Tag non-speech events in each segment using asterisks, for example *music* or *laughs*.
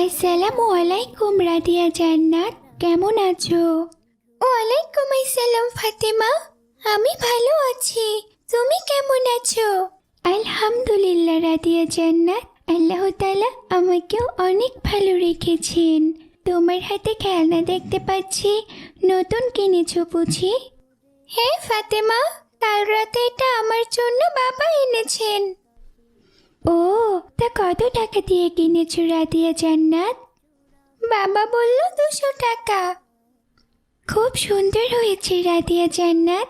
আসসালামু আলাইকুম রাদিয়া জান্নাত। কেমন আছো? ওয়ালাইকুম আসসালাম ফাতেমা। আমি ভালো আছি। তুমি কেমন আছো? আলহামদুলিল্লাহ রাদিয়া জান্নাত। আল্লাহ তাআলা আমাকেও অনেক ভালো রেখেছেন। তোমার হাতে খেলনা দেখতে পাচ্ছি। নতুন কিনেছো বুঝি? হ্যাঁ ফাতেমা। কাল রাতে এটা আমার জন্য বাবা এনেছেন। ও, তা কত টাকা দিয়ে কিনেছো রাদিয়া জান্নাত? বাবা বলল দুশো টাকা। খুব সুন্দর হয়েছে রাদিয়া জান্নাত।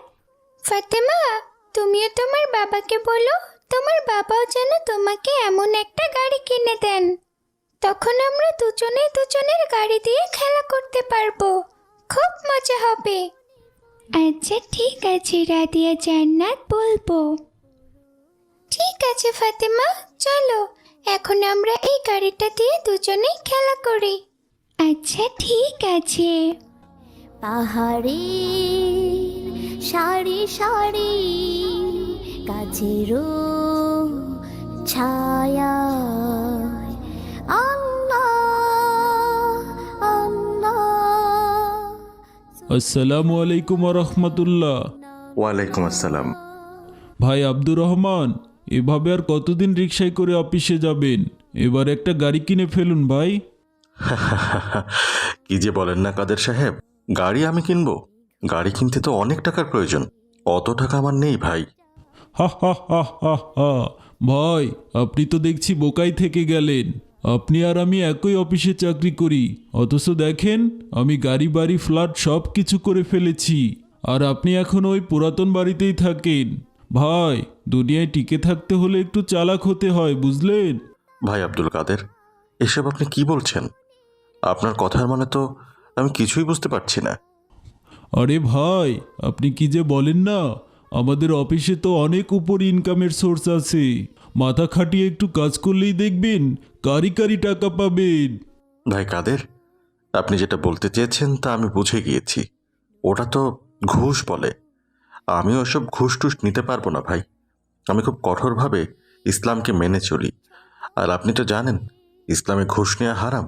ফাতেমা, তুমিও তোমার বাবাকে বলো, তোমার বাবাও যেন তোমাকে এমন একটা গাড়ি কিনে দেন। তখন আমরা দুজনে দুজনের গাড়ি দিয়ে খেলা করতে পারব। খুব মজা হবে। আচ্ছা ঠিক আছে রাদিয়া জান্নাত, বলব। ঠিক আছে ফাতেমা চলো এখন আমরা এই গাড়িটা দিয়ে দুজনেই খেলা করি। আচ্ছা ঠিক আছে। পাহাড়ে সারি সারি কাছেরও ছায়া আল্লাহ আল্লাহ আসসালামু আলাইকুম রহমতুল্লাহ। ওয়ালাইকুম আসসালাম। ভাই আব্দুর রহমান এভাবে আর কতদিন রিক্সায় করে অফিসে যাবেন? এবার একটা গাড়ি কিনে ফেলুন ভাই। *laughs* কি যে বলেন না কাদের সাহেব গাড়ি আমি কিনবো। গাড়ি কিনতে তো অনেক টাকার প্রয়োজন অত টাকা আমার নেই ভাই। হা হা হা হা হা। ভাই আপনি তো দেখছি বোকাই থেকে গেলেন। আপনি আর আমি একই অফিসে চাকরি করি। অথচ দেখেন আমি গাড়ি বাড়ি ফ্ল্যাট সব কিছু করে ফেলেছি। আর আপনি এখন ওই পুরাতন বাড়িতেই থাকেন। ভাই দুনিয়ায় টিকে থাকতে হলে একটু চালাক হতে হয় বুঝলেন? ভাই আব্দুল কাদের এসব আপনি কি বলছেন? আপনার কথার মানে তো আমি কিছুই বুঝতে পারছি না। আরে ভাই আপনি কি যে বলেন না আমাদের অফিসে তো অনেক উপর ইনকামের সোর্স আছে। মাথা খাটিয়ে একটু কাজ করলেই দেখবেন কারি কারি টাকা পাবেন। ভাই কাদের আপনি যেটা বলতে চেয়েছেন তা আমি বুঝে গিয়েছি। ওটা তো ঘুষ বলে। আমি ওসব ঘুষ টুস নিতে পারব না ভাই। আমি খুব কঠোরভাবে ইসলামকে মেনে চলি। আর আপনি তো জানেন ইসলামে ঘুষ নেওয়া হারাম।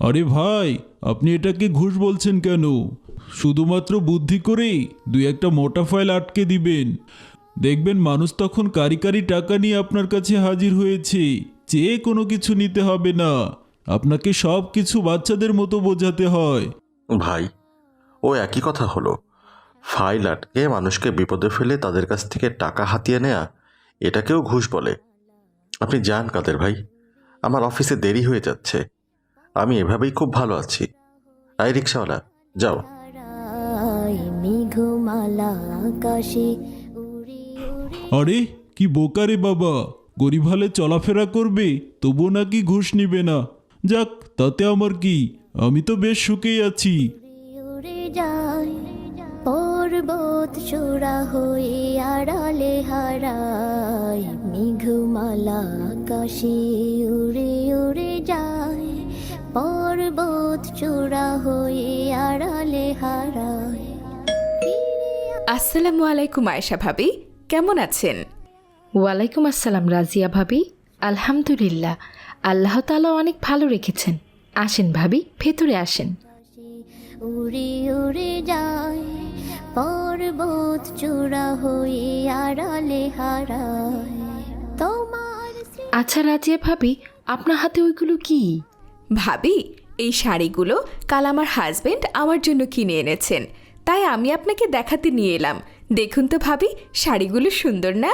আরে ভাই আপনি এটাকে ঘুষ বলছেন কেন? শুধুমাত্র বুদ্ধি করেই দুই একটা মোটা ফাইল আটকে দিবেন। দেখবেন মানুষ তখন কারি কারি টাকা নিয়ে আপনার কাছে হাজির হয়েছে। চেয়ে কোনো কিছু নিতে হবে না। আপনাকে সব কিছু বাচ্চাদের মতো বোঝাতে হয়। ভাই ও একই কথা হলো। ফাইল আটকে মানুষকে বিপদে ফেলে তাদের কাছ থেকে টাকা হাতিয়ে নেয়া এটাকেও ঘুষ বলে। আপনি যান কাদের ভাই আমার অফিসে দেরি হয়ে যাচ্ছে। আমি এভাবেই খুব ভালো আছি। আই রিক্সাওয়ালা যাও। আরে কি বোকারে বাবা। গরিব হালে চলাফেরা করবে তবু নাকি ঘুষ নিবে না। যাক তাতে আমার কি? আমি তো বেশ সুখেই আছি। পর্বত চূড়া হয়ে আড়ালে হারায় মেঘমালা আকাশে উড়ে উড়ে যায়। পর্বত চূড়া হয়ে আড়ালে হারায়। আসসালামু আলাইকুম আয়েশা ভাবি কেমন আছেন? ওয়ালাইকুম আসসালাম রাজিয়া ভাবি আলহামদুলিল্লাহ। আল্লাহ তালা অনেক ভালো রেখেছেন। আসেন ভাবি ভেতরে আসেন। উড়ে উড়ে যায়। পর্বত চূড়া হয়ে আড়ালে হারায়। তোমার আচ্ছা রাজিয়া ভাবি আপনার হাতে ওইগুলো কি? ভাবি এই শাড়িগুলো কাল আমার হাজবেন্ড আমার জন্য কিনে এনেছেন। তাই আমি আপনাকে দেখাতে নিয়ে এলাম। দেখুন তো ভাবি শাড়িগুলো সুন্দর না?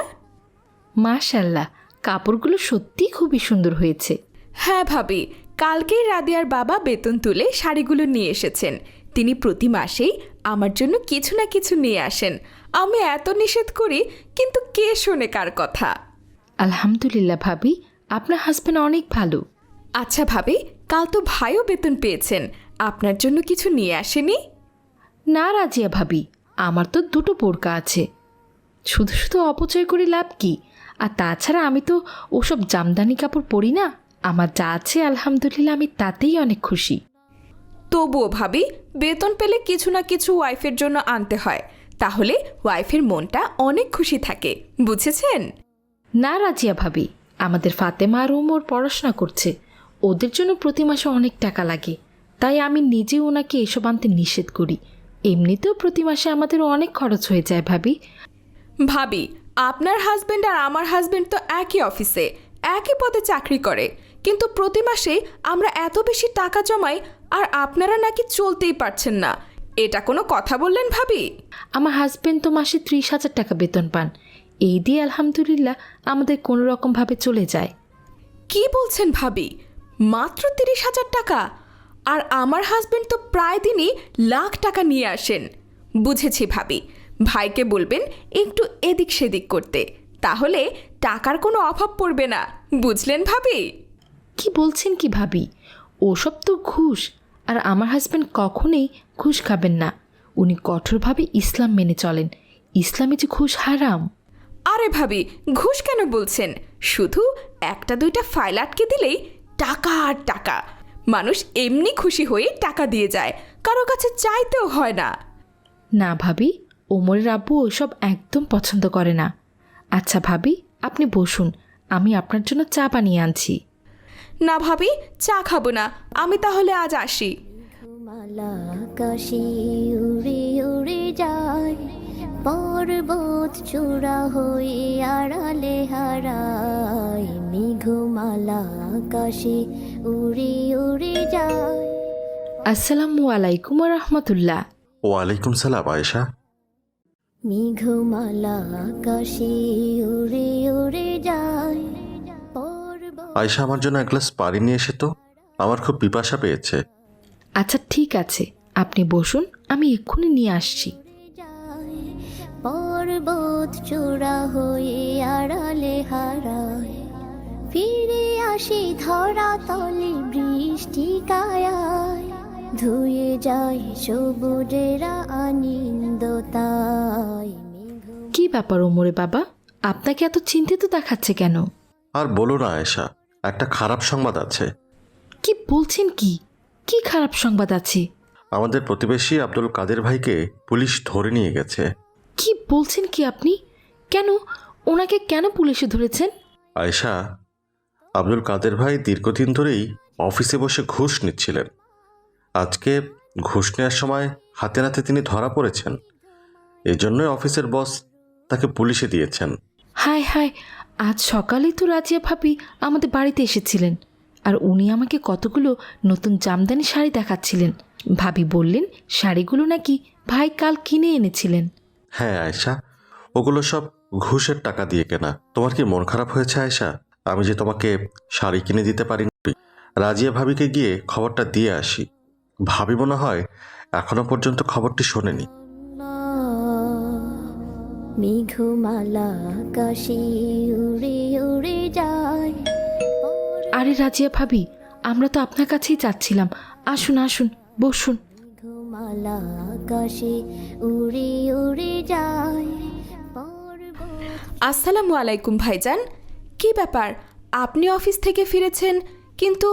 মাশাল্লাহ কাপড়গুলো সত্যি খুবই সুন্দর হয়েছে। হ্যাঁ ভাবি কালকেই রাদিয়ার বাবা বেতন তুলে শাড়িগুলো নিয়ে এসেছেন। তিনি প্রতি মাসেই আমার জন্য কিছু না কিছু নিয়ে আসেন। আমি এত নিষেধ করি কিন্তু কে শোনে কার কথা? আলহামদুলিল্লাহ ভাবি আপনার হাজব্যান্ড অনেক ভালো। আচ্ছা ভাবি কাল তো ভাইও বেতন পেয়েছেন। আপনার জন্য কিছু নিয়ে আসেনি? না রাজিয়া ভাবি আমার তো দুটো বোরকা আছে। শুধু শুধু অপচয় করে লাভ কি? আর তাছাড়া আমি তো ওসব জামদানি কাপড় পরি না। আমার যা আছে আলহামদুলিল্লাহ আমি তাতেই অনেক খুশি। তবুও ভাবি বেতন পেলে কিছু না কিছু ওয়াইফের জন্য আনতে হয়। তাহলে ওয়াইফের মনটা অনেক খুশি থাকে বুঝেছেন? না রাজিয়া ভাবি আমাদের ফাতেমা আর ওমর পড়াশোনা করছে। ওদের জন্য প্রতি মাসে অনেক টাকা লাগে। তাই আমি নিজেও ওনাকে এসব আনতে নিষেধ করি। এমনিতেও প্রতি মাসে আমাদের অনেক খরচ হয়ে যায় ভাবি। ভাবি আপনার হাজবেন্ড আর আমার হাজবেন্ড তো একই অফিসে একই পদে চাকরি করে। কিন্তু প্রতি মাসে আমরা এত বেশি টাকা জমাই আর আপনারা নাকি চলতেই পারছেন না। এটা কোনো কথা বললেন ভাবি? আমার হাজবেন্ড তো মাসে ত্রিশ হাজার টাকা বেতন পান। এই দিয়ে আলহামদুলিল্লাহ আমাদের কোনো রকমভাবে চলে যায়। কি বলছেন ভাবি? মাত্র তিরিশ হাজার টাকা? আর আমার হাজবেন্ড তো প্রায় দিনই লাখ টাকা নিয়ে আসেন। বুঝেছি ভাবি। ভাইকে বলবেন একটু এদিক সেদিক করতে। তাহলে টাকার কোনো অভাব পড়বে না। বুঝলেন ভাবি? কি বলছেন কি ভাবি? ওসব তো ঘুষ আর আমার হাজব্যান্ড কখনোই ঘুষ খাবেন না। উনি কঠোরভাবে ইসলাম মেনে চলেন। ইসলামে যে ঘুষ হারাম। আরে ভাবি ঘুষ কেন বলছেন? শুধু একটা দুইটা ফাইল আটকে দিলেই টাকা আর টাকা। মানুষ এমনি খুশি হয়ে টাকা দিয়ে যায় কারও কাছে চাইতেও হয় না। না ভাবি ওমরের আব্বু ওসব একদম পছন্দ করে না। আচ্ছা ভাবি আপনি বসুন আমি আপনার জন্য চা বানিয়ে আনছি। না ভাবি চা খাব না। আমি তাহলে আজ আসি। মালা আকাশে উড়ে উড়ে যায় পর্বত চূড়া হয়ে আড়ালে হারায়। মেঘমালা আকাশে উড়ে উড়ে যায়। আসসালামু আলাইকুম রহমতুল্লাহ। ওয়ালাইকুম সালাম আয়েশা। মেঘমালা আকাশে উড়ে উড়ে যায় আয়েশা আমার জন্য এক গ্লাস পানি নিয়ে এসে তো আমার খুব পিপাসা পেয়েছে। আচ্ছা ঠিক আছে। আপনি বসুন আমি এক্ষুনি নিয়ে আসছি। যায় পর্বত চূড়া হয়ে আড়ালে হারায়। ফিরে আসি ধরা তলে বৃষ্টি কায়ায়। ধুয়ে যায় সবুজেরা আনন্দ তাই। কি ব্যাপার ওমরে বাবা? আপনাকে এত চিন্তিত দেখাচ্ছে কেন? আর বলো না আয়েশা। একটা খারাপ সংবাদ আছে। কি বলছেন কি? কি খারাপ সংবাদ আছে? আমাদের প্রতিবেশী আব্দুল কাদের ভাইকে পুলিশ ধরে নিয়ে গেছে। কি বলছেন কি আপনি? কেন? ওনাকে কেন পুলিশে ধরেছেন? আয়েশা আব্দুল কাদের ভাই দীর্ঘদিন ধরেই অফিসে বসে ঘুষ নিচ্ছিলেন। আজকে ঘুষ নেওয়ার সময় হাতে নাতে তিনি ধরা পড়েছেন। এই জন্যই অফিসের বস তাকে পুলিশে দিয়েছেন। হায় হায় আজ সকালে তো রাজিয়া ভাবি আমাদের বাড়িতে এসেছিলেন। আর উনি আমাকে কতগুলো নতুন জামদানি শাড়ি দেখাচ্ছিলেন। ভাবি বললেন, শাড়িগুলো নাকি ভাই কাল কিনে এনেছিলেন। হ্যাঁ আয়েশা। ওগুলো সব ঘুষের টাকা দিয়ে কেনা। তোমার কি মন খারাপ হয়েছে, আয়েশা? আমি যে তোমাকে শাড়ি কিনে দিতে পারিনি। রাজিয়া ভাবিকে গিয়ে খবরটা দিয়ে আসি। ভাবি মনে হয় এখনও পর্যন্ত খবরটি শোনেনি। মেঘমালা আকাশে উড়ে উড়ে যায়। আরে রাজিয়া ভাবি আমরা তো আপনার কাছেই যাচ্ছিলাম। আসুন আসুন বসুন। মেঘমালা আকাশে উড়ে উড়ে যায়। আসসালামু আলাইকুম ভাইজান। কি ব্যাপার? আপনি অফিস থেকে ফিরেছেন কিন্তু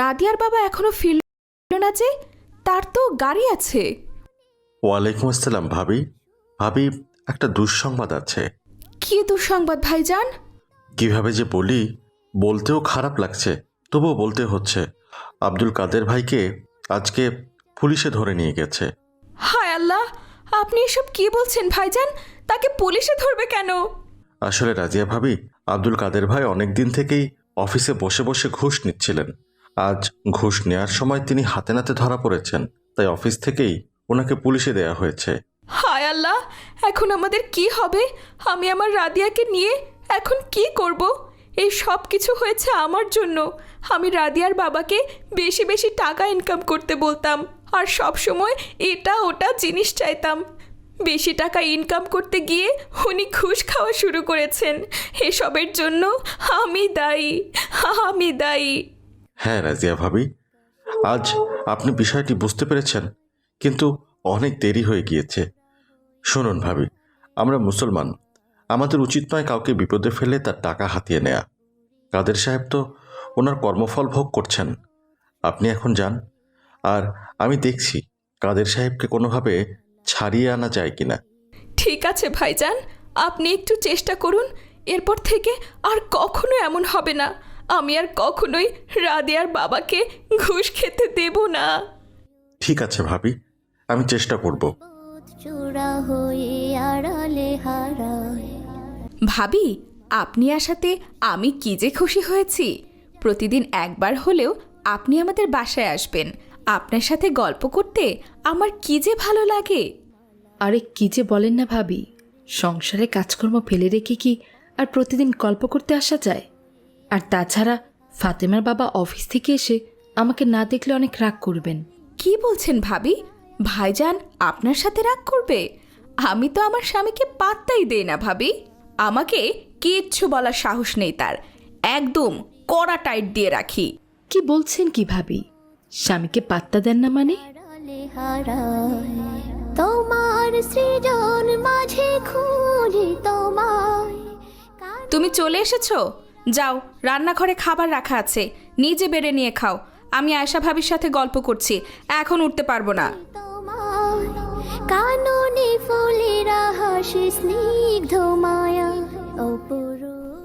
রাদিয়ার বাবা এখনও ফিরল না যে তার তো গাড়ি আছে। ওয়ালাইকুম আসসালাম ভাবি। ভাবি একটা দুঃসংবাদ আছে। কি দুঃসংবাদ ভাইজান? কীভাবে যে বলি বলতেও খারাপ লাগছে তবুও বলতে হচ্ছে। আব্দুল কাদের ভাইকে আজকে পুলিশে ধরে নিয়ে গেছে। হায় আল্লাহ আপনি এসব কি বলছেন ভাইজান? তাকে পুলিশে ধরবে কেন? আসলে রাজিয়া ভাবি আব্দুল কাদের ভাই অনেক দিন থেকেই অফিসে বসে বসে ঘুষ নিচ্ছিলেন। আজ ঘুষ নেওয়ার সময় তিনি হাতে নাতে ধরা পড়েছেন তাই অফিস থেকেই ওনাকে পুলিশে দেয়া হয়েছে। হায় আল্লাহ এখন আমাদের কি হবে? আমি আমার রাদিয়াকে নিয়ে এখন কি করব? এই সব কিছু হয়েছে আমার জন্য। আমি রাদিয়ার বাবাকে বেশি বেশি টাকা ইনকাম করতে বলতাম আর সব সময় এটা ওটা জিনিস চাইতাম। বেশি টাকা ইনকাম করতে গিয়ে উনি ঘুষ খাওয়া শুরু করেছেন। এসবের জন্য আমি দায়ী আমি দায়ী। হ্যাঁ রাজিয়া ভাবি, আজ আপনি বিষয়টি বুঝতে পেরেছেন, কিন্তু অনেক দেরি হয়ে গিয়েছে। শুনুন ভাবি আমরা মুসলমান। আমাদের উচিত নয় কাউকে বিপদে ফেলে তার টাকা হাতিয়ে নেয়া। কাদের সাহেব তো ওনার কর্মফল ভোগ করছেন। আপনি এখন যান। আর আমি দেখছি কাদের সাহেবকে কোনোভাবে ছাড়িয়ে আনা যায় কিনা। ঠিক আছে ভাইজান আপনি একটু চেষ্টা করুন এরপর থেকে আর কখনো এমন হবে না। আমি আর কখনোই রাদিয়ার বাবাকে ঘুষ খেতে দেব না। ঠিক আছে ভাবি আমি চেষ্টা করব। চূড়া হয়ে আড়ালে হারায়। ভাবি আপনি আসাতে আমি কি যে খুশি হয়েছি? প্রতিদিন একবার হলেও আপনি আমাদের বাসায় আসবেন। আপনার সাথে গল্প করতে আমার কি যে ভালো লাগে। আরে কি যে বলেন না ভাবি। সংসারে কাজকর্ম ফেলে রেখে কি আর প্রতিদিন গল্প করতে আসা যায়? আর তাছাড়া ফাতেমার বাবা অফিস থেকে এসে আমাকে না দেখলে অনেক রাগ করবেন। কি বলছেন ভাবি? ভাইজান আপনার সাথে রাগ করবে? আমি তো আমার স্বামীকে পাত্তাই দেই না ভাবি। আমাকে কিচ্ছু বলার সাহস নেই তার। একদম কড়া টাইট দিয়ে রাখি। কি বলছেন কি ভাবি? স্বামীকে পাত্তা দেন না মানে? তোমার সৃজন মাঝে খুঁজি তোমায়। তুমি চলে এসেছ? যাও রান্নাঘরে খাবার রাখা আছে। নিজে বেড়ে নিয়ে খাও। আমি আয়শা ভাবির সাথে গল্প করছি। এখন উঠতে পারব না। কাননে ফুলেরা হাসি স্নিগ্ধ মায়া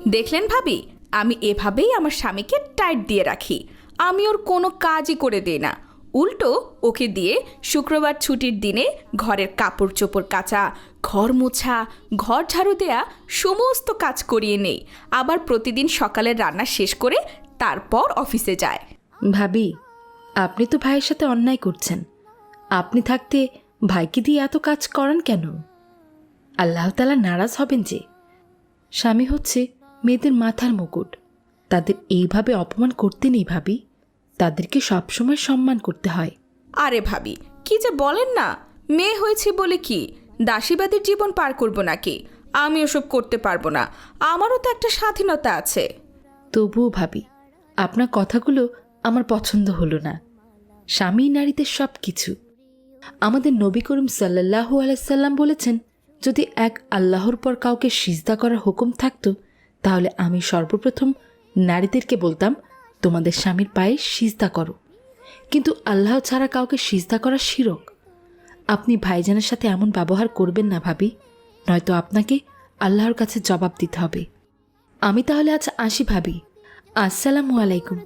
দেখলেন ভাবি আমি এভাবেই আমার স্বামীকে টাইট দিয়ে রাখি। আমি ওর কোনো কাজই করে দিই না। উল্টো ওকে দিয়ে শুক্রবার ছুটির দিনে ঘরের কাপড় চোপড় কাচা ঘর মোছা ঘর ঝাড়ু দেয়া সমস্ত কাজ করিয়ে নেই। আবার প্রতিদিন সকালের রান্না শেষ করে তারপর অফিসে যায়। ভাবি আপনি তো ভাইয়ের সাথে অন্যায় করছেন। আপনি থাকতে ভাইকে দিয়ে এত কাজ করান কেন? আল্লাহ তালা নারাজ হবেন যে স্বামী হচ্ছে মেয়েদের মাথার মুকুট। তাদের এইভাবে অপমান করতে নেই ভাবি। তাদেরকে সবসময় সম্মান করতে হয়। আরে ভাবি কি যে বলেন না? মেয়ে হয়েছি বলে কি? দাসীবাদীর জীবন পার করব নাকি? আমি ওসব করতে পারব না। আমারও তো একটা স্বাধীনতা আছে। তবুও ভাবি আপনার কথাগুলো আমার পছন্দ হলো না। স্বামী নারীদের সব কিছু আমাদের নবী করিম সাল্লাহু আলাইসাল্লাম বলেছেন, যদি এক আল্লাহর পর কাউকে সিজদা করার হুকুম থাকতো, তাহলে আমি সর্বপ্রথম নারীদেরকে বলতাম, তোমাদের স্বামীর পায়ে সিজদা করো। কিন্তু আল্লাহ ছাড়া কাউকে সিজদা করা শিরক। আপনি ভাইজানের সাথে এমন ব্যবহার করবেন না ভাবি, নয়তো আপনাকে আল্লাহর কাছে জবাব দিতে হবে। আমি তাহলে আজ আসি ভাবি। আসসালামু আলাইকুম।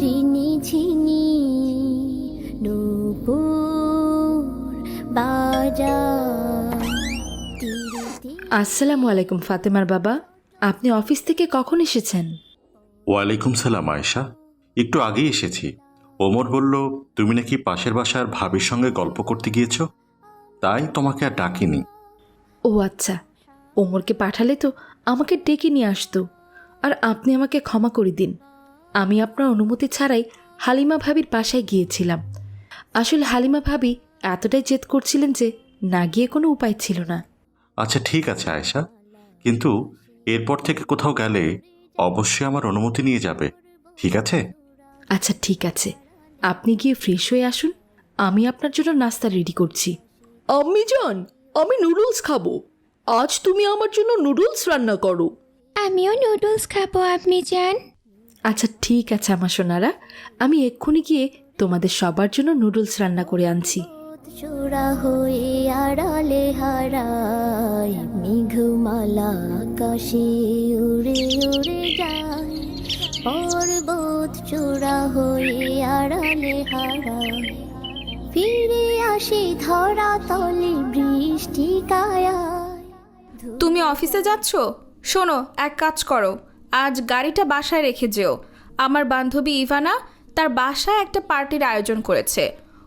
রিনি ঝিনি নূপুর আসসালামু আলাইকুম ফাতেমার বাবা। আপনি অফিস থেকে কখন এসেছেন? ওয়ালাইকুম সালাম আয়েশা। একটু আগেই এসেছি। ওমর বলল তুমি নাকি পাশের বাসার ভাবির সঙ্গে গল্প করতে গিয়েছো? তাই তোমাকে আর ডাকিনি। ও আচ্ছা ওমরকে পাঠালে তো আমাকে ডেকে নিয়ে আসতো। আর আপনি আমাকে ক্ষমা করে দিন। আমি আপনার অনুমতি ছাড়াই হালিমা ভাবির বাসায় গিয়েছিলাম। আসলে হালিমা ভাবি এতটাই জেদ করছিলেন যে না গিয়ে কোনো উপায় ছিল না। আচ্ছা ঠিক আছে আয়েশা। কিন্তু এরপর থেকে কোথাও গেলে অবশ্যই আমার অনুমতি নিয়ে যাবে ঠিক আছে? আচ্ছা ঠিক আছে। আপনি গিয়ে ফ্রেশ হয়ে আসুন আমি আপনার জন্য নাস্তা রেডি করছি। আম্মি জান আমি নুডলস খাব। আজ তুমি আমার জন্য নুডলস রান্না করো। আমিও নুডলস খাব আপনি যান আচ্ছা ঠিক আছে আমার সোনারা। আমি এক্ষুনি গিয়ে তোমাদের সবার জন্য নুডলস রান্না করে আনছি। চূড়া হয়ে আড়ালে হারায় মেঘমালা আকাশে উড়ে উড়ে যায়। পর্বত চূড়া হয়ে আড়ালে হারায়। ফিরে আসে ধরা তলে বৃষ্টি কায়ায়। তুমি অফিসে যাচ্ছ? শোনো এক কাজ করো। আজ গাড়িটা বাসায় রেখে যেও। আমার বান্ধবী ইভানা তার বাসায় একটা পার্টির আয়োজন করেছে।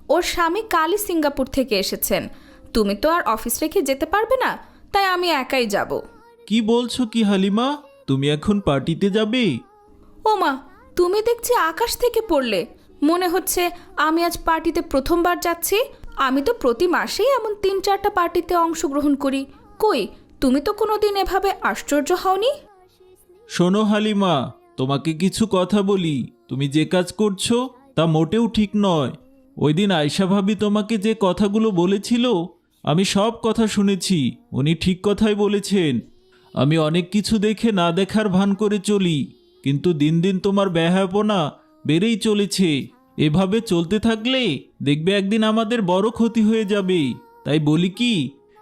ওর স্বামী কালই সিঙ্গাপুর থেকে এসেছেন। তুমি তো আর অফিস রেখে যেতে পারবে না তাই আমি একাই যাব। কি বলছো কি হালিমা? তুমি এখন পার্টিতে যাবে? ওমা তুমি দেখছি আকাশ থেকে পড়লে। মনে হচ্ছে আমি আজ পার্টিতে প্রথমবার যাচ্ছি। আমি তো প্রতি মাসেই এমন তিন চারটা পার্টিতে অংশগ্রহণ করি। কই তুমি তো কোনোদিন এভাবে আশ্চর্য হওনি? শোনো হালিমা, তোমাকে কিছু কথা বলি। তুমি যে কাজ করছ তা মোটেও ঠিক নয়। ওই দিন আয়সা ভাবি তোমাকে যে কথাগুলো বলেছিল, আমি সব কথা শুনেছি। উনি ঠিক কথাই বলেছেন। আমি অনেক কিছু দেখে না দেখার ভান করে চলি, কিন্তু দিন দিন তোমার ব্যাহাপনা বেড়েই চলেছে। এভাবে চলতে থাকলে দেখবে একদিন আমাদের বড় ক্ষতি হয়ে যাবে। তাই বলি কি,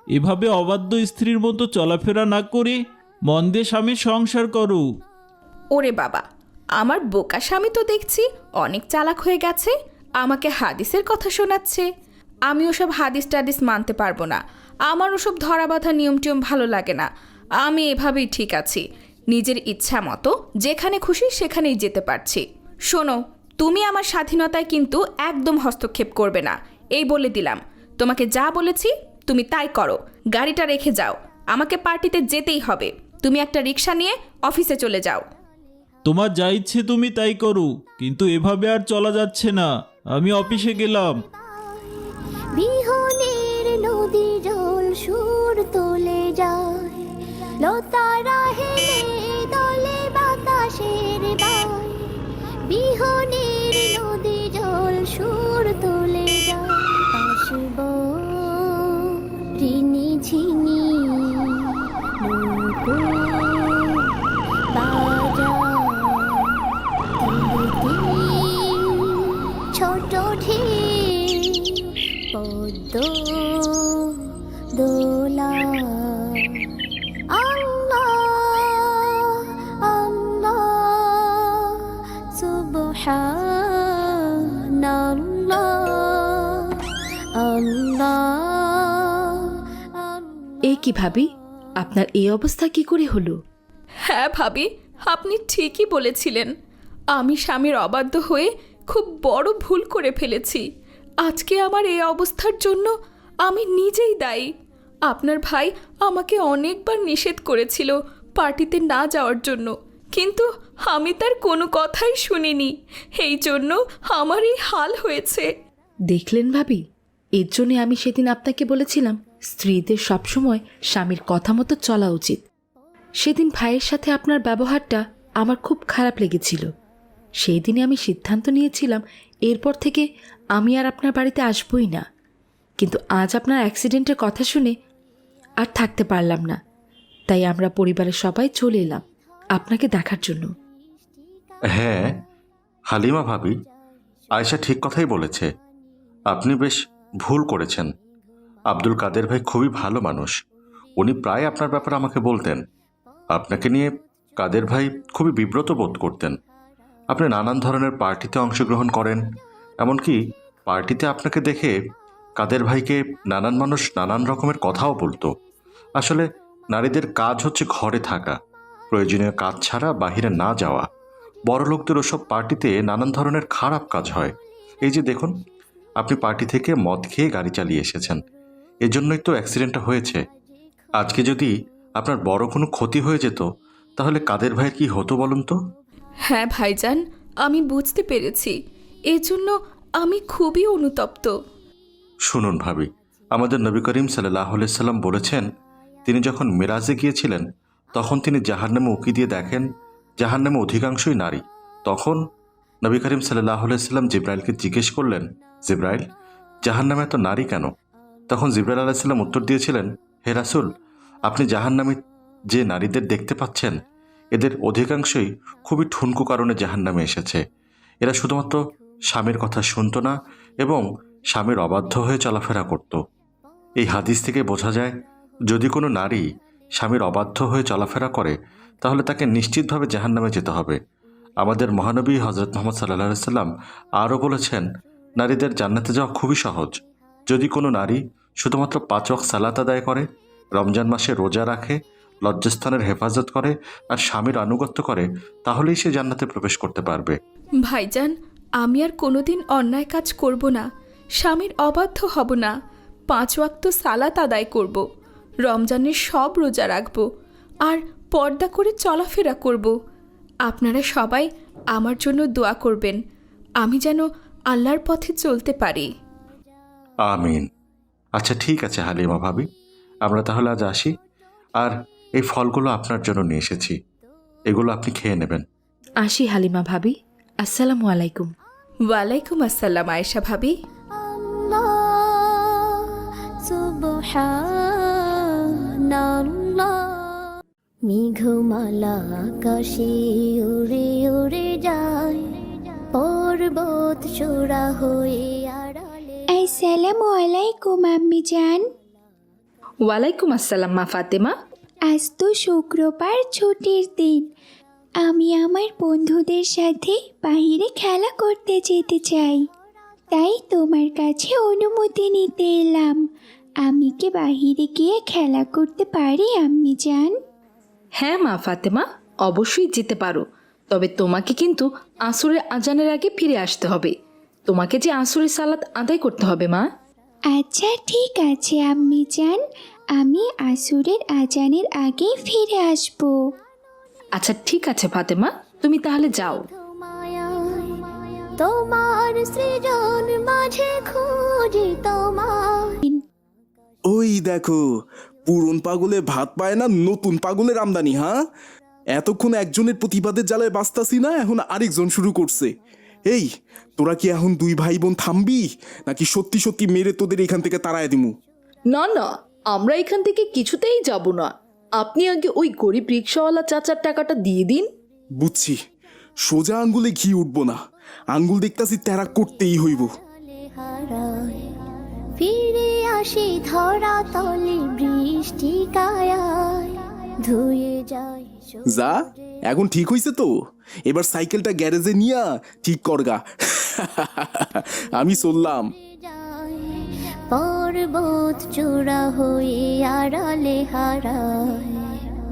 এভাবে অবাধ্য স্ত্রীর মতো চলাফেরা না করে মন দিয়ে স্বামীর সংসার করো। ওরে বাবা, আমার বোকা স্বামী তো দেখছি অনেক চালাক হয়ে গেছে, আমাকে হাদিসের কথা শোনাচ্ছে। আমি ওসব হাদিস টাদিস মানতে পারব না। আমার ওসব ধরা বাঁধা নিয়ম টিয়ম ভালো লাগে না। আমি এভাবেই ঠিক আছি। নিজের ইচ্ছা মতো যেখানে খুশি সেখানেই যেতে পারছি। শোনো, তুমি আমার স্বাধীনতায় কিন্তু একদম হস্তক্ষেপ করবে না। এই বলে দিলাম। তোমাকে যা বলেছি তুমি তাই করো। গাড়িটা রেখে যাও। আমাকে পার্টিতে যেতেই হবে। তুমি একটা রিক্সা নিয়ে অফিসে চলে যাও। তোমার যা ইচ্ছে তুমি তাই করো কিন্তু এভাবে আর চলা যাচ্ছে না। আমি অফিসে গেলাম। বিহনের নদী জল সুর তোলে যায় লতারা পদ্ম দোলা। আল্লাহ আল্লাহ সুবহানাল্লাহ আল্লাহ আল্লাহ এ কি ভাবি? আপনার এই অবস্থা কি করে হলো? হ্যাঁ ভাবি আপনি ঠিকই বলেছিলেন। আমি স্বামীর অবাধ্য হয়ে খুব বড় ভুল করে ফেলেছি। আজকে আমার এই অবস্থার জন্য আমি নিজেই দায়ী। আপনার ভাই আমাকে অনেকবার নিষেধ করেছিল পার্টিতে না যাওয়ার জন্য। কিন্তু আমি তার কোনো কথাই শুনিনি। এই জন্য আমার এই হাল হয়েছে। দেখলেন ভাবি? এর জন্যে আমি সেদিন আপনাকে বলেছিলাম, স্ত্রীদের সবসময় স্বামীর কথা মতো চলা উচিত। সেদিন ভাইয়ের সাথে আপনার ব্যবহারটা আমার খুব খারাপ লেগেছিল। সেই দিনে আমি সিদ্ধান্ত নিয়েছিলাম, এরপর থেকে আমি আর আপনার বাড়িতে আসবই না। কিন্তু আজ আপনার অ্যাক্সিডেন্টের কথা শুনে আর থাকতে পারলাম না। তাই আমরা পরিবারের সবাই চলে এলাম আপনাকে দেখার জন্য। হ্যাঁ হালিমা ভাবি, আয়শা ঠিক কথাই বলেছে। আপনি বেশ ভুল করেছেন। আব্দুল কাদের ভাই খুবই ভালো মানুষ। উনি প্রায় আপনার ব্যাপারে আমাকে বলতেন। আপনাকে নিয়ে কাদের ভাই খুবই বিব্রত বোধ করতেন। আপনি নানান ধরনের পার্টিতে অংশগ্রহণ করেন, এমনকি পার্টিতে আপনাকে দেখে কাদের ভাইকে নানান মানুষ নানান রকমের কথাও বলতো। আসলে নারীদের কাজ হচ্ছে ঘরে থাকা, প্রয়োজনীয় কাজ ছাড়া বাহিরে না যাওয়া। বড় লোকদের ওসব পার্টিতে নানান ধরনের খারাপ কাজ হয়। এই যে দেখুন, আপনি পার্টি থেকে মদ খেয়ে গাড়ি চালিয়ে এসেছেন। এজন্যই তো অ্যাক্সিডেন্টটা হয়েছে। আজকে যদি আপনার বড় কোনো ক্ষতি হয়ে যেত, তাহলে কাদের ভাইয়ের কি হতো বলুন তো? হ্যাঁ ভাইজান, আমি বুঝতে পেরেছি। এজন্য আমি খুবই অনুতপ্ত। শুনুন ভাবি, আমাদের নবী করিম সাল্লাম বলেছেন, তিনি যখন মিরাজে গিয়েছিলেন, তখন তিনি জাহান্নামে উকি দিয়ে দেখেন, জাহান্নামে অধিকাংশই নারী। তখন নবী করিম সাল্লাম জিব্রাইলকে জিজ্ঞেস করলেন, জিব্রাইল, জাহান্নামে এত নারী কেন? তখন জিব্রাইল আলাহিসাল্লাম উত্তর দিয়েছিলেন, হে রাসুল, আপনি জাহান্নামে যে নারীদের দেখতে পাচ্ছেন এদের অধিকাংশই খুবই ঠুনকু কারণে জাহান্নামে এসেছে। এরা শুধুমাত্র স্বামীর কথা শুনতো না এবং স্বামীর অবাধ্য হয়ে চলাফেরা করত। এই হাদিস থেকে বোঝা যায়, যদি কোনো নারী স্বামীর অবাধ্য হয়ে চলাফেরা করে, তাহলে তাকে নিশ্চিতভাবে জাহান্নামে যেতে হবে। আমাদের মহানবী হজরত মোহাম্মদ সাল্লাহ সাল্লাম আরও বলেছেন, নারীদের জান্নাতে যাওয়া খুবই সহজ। যদি কোনো নারী শুধুমাত্র পাঁচ ওয়াক্ত সালাত আদায় করে, রমজান মাসে রোজা রাখে লজ্জাস্থানের হেফাজত করে আর স্বামীর আনুগত্য করে তাহলেই সে জান্নাতে প্রবেশ করতে পারবে। ভাইজান আমি আর কোনোদিন অন্যায় কাজ করব না। স্বামীর অবাধ্য হব না। পাঁচ ওয়াক্ত সালাত আদায় করব। রমজানের সব রোজা রাখব। আর পর্দা করে চলাফেরা করব। আপনারা সবাই আমার জন্য দোয়া করবেন। আমি যেন আল্লাহর পথে চলতে পারি। আমিন। আচ্ছা ঠিক আছে হালিমা ভাবি। আমরা তাহলে আজ আসি। আর এই ফলগুলো আপনার জন্য নিয়ে এসেছি। এগুলো আপনি খেয়ে নেবেন। আসি হালিমা ভাবি। আসসালামু আলাইকুম। ওয়ালাইকুম আসসালাম আয়েশা ভাবি। মেঘমালা আকাশে উড়ে উড়ে যায়। পর্বত চূড়া হয়ে আড়ালে। আসসালামু আলাইকুম আম্মি জান। ওয়ালাইকুম আসসালাম মা ফাতেমা। আজ তো শুক্রবার ছুটির দিন। আমি আমার বন্ধুদের সাথে বাইরে খেলা করতে যেতে চাই। তাই তোমার কাছে অনুমতি নিতে এলাম। আমি কি বাহিরে গিয়ে খেলা করতে পারি আম্মি জান? হ্যাঁ মা ফাতেমা অবশ্যই যেতে পারো। তবে তোমাকে কিন্তু আসরের আজানের আগে ফিরে আসতে হবে। তোমাকে যে আসরের সালাত আদায় করতে হবে মা। আচ্ছা ঠিক আছে আম্মি জান। আমি আসুরের আজানের আগে ফিরে আসব। আচ্ছা ঠিক আছে ফাতেমা। তুমি তাহলে যাও। তোমার সৃজন মাঝে খুঁজি তোমার। ওই দেখো পুরন পাগলে ভাত পায় না নতুন পাগলের আমদানি হ্যাঁ? এতক্ষণ একজনের প্রতিবাদের জ্বালায় বাঁচতাছি না এখন আরেকজন শুরু করছে। এই তোরা কি এখন দুই ভাই বোন থামবি নাকি সত্যি সত্যি মেরে তোদের এখান থেকে তাড়ায় দিমু? না না আমরা এখান থেকে কিছুতেই যাব না। আপনি আগে ওই গরিব রিক্সাওয়ালা চাচার টাকাটা দিয়ে দিন। বুঝছি। সোজা আঙ্গুলে ঘি উঠবো না। আঙ্গুল দেখতাছি তেরা করতেই হইব। ফিরে আসি ধরা তলে বৃষ্টি কায়ায়। ধুয়ে যায় যা এখন ঠিক হইছে তো। এবার সাইকেলটা গ্যারেজে নিয়া ঠিক করগা। *laughs* আমি চললাম। পর্বত চূড়া হয়ে আড়ালে হারায়।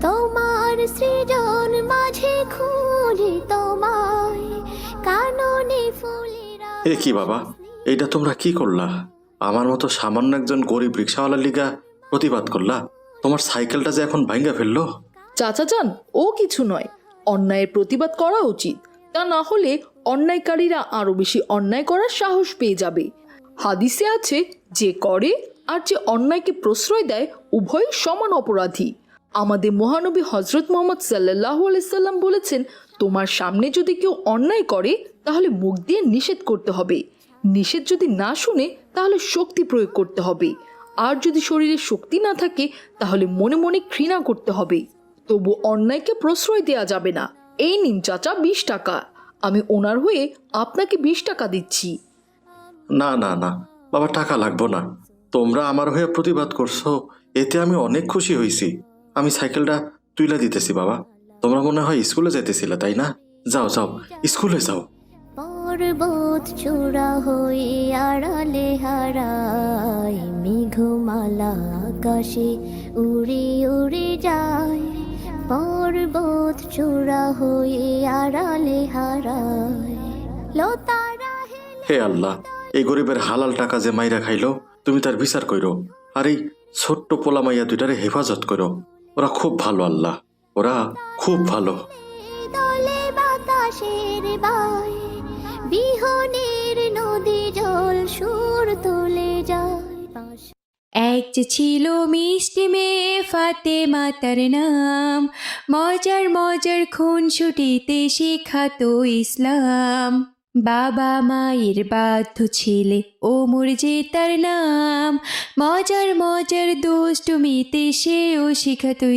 তোমার সৃজন মাঝে খুঁজি তোমায় কাননে ফুলেরা এ কি বাবা? এইটা তোমরা কি করলা? আমার মতো সামান্য একজন গরিব রিক্সাওয়ালার লিগা প্রতিবাদ করলা? তোমার সাইকেলটা যে এখন ভাঙ্গা ফেলল? চাচা যান ও কিছু নয়। অন্যায়ের প্রতিবাদ করা উচিত। তা না হলে অন্যায়কারীরা আরও বেশি অন্যায় করার সাহস পেয়ে যাবে। হাদিসে আছে যে করে আর যে অন্যায়কে প্রশ্রয় দেয় উভয় সমান অপরাধী। আমাদের মহানবী হজরত মোহাম্মদ সাল্লাহ আলাইসাল্লাম বলেছেন, তোমার সামনে যদি কেউ অন্যায় করে, তাহলে মুখ দিয়ে নিষেধ করতে হবে। নিষেধ যদি না শুনে, তাহলে শক্তি প্রয়োগ করতে হবে। আর যদি শরীরে শক্তি না থাকে, তাহলে মনে মনে ঘৃণা করতে হবে। তবু অন্যায়কে প্রশ্রয় দেওয়া যাবে না। এই নিন চাচা বিশ টাকা। আমি ওনার হয়ে আপনাকে বিশ টাকা দিচ্ছি। না না না। বাবা টাকা লাগবো না। তোমরা আমার হয়ে প্রতিবাদ করছ এতে আমি অনেক খুশি হয়েছি আমি সাইকেলটা তুইলা দিতেছি বাবা। তোমরা মনে হয় স্কুলে যাইতেছিলে তাই না? যাও যাও স্কুলে যাও। পর্বত চূড়া হয়ে আড়ালে হারায় মেঘমালা আকাশে উড়ে উড়ে যায়। পর্বত চূড়া হয়ে আড়ালে হারায় লতারা হে আল্লাহ এই গরিবের হালাল টাকা যে মাইরা খাইলো তুমি তার বিচার কইরো। আর এই ছোট্ট পোলা মাইয়া দুইটারে হেফাজত করো ওরা খুব ভালো আল্লাহ। ওরা খুব ভালো। দলে বিহনের নদী জল সুর তুলে যায়। এক যে ছিল মিষ্টি মেয়ে ফাতে মাতার নাম মজার মজার খুন ছুটিতে শেখাতো ইসলাম। বাবা মায়ের বাধ্য ছেলে। ও যে তার নাম। মজার মজার দুষ্টুমিতে সেও শিখাতো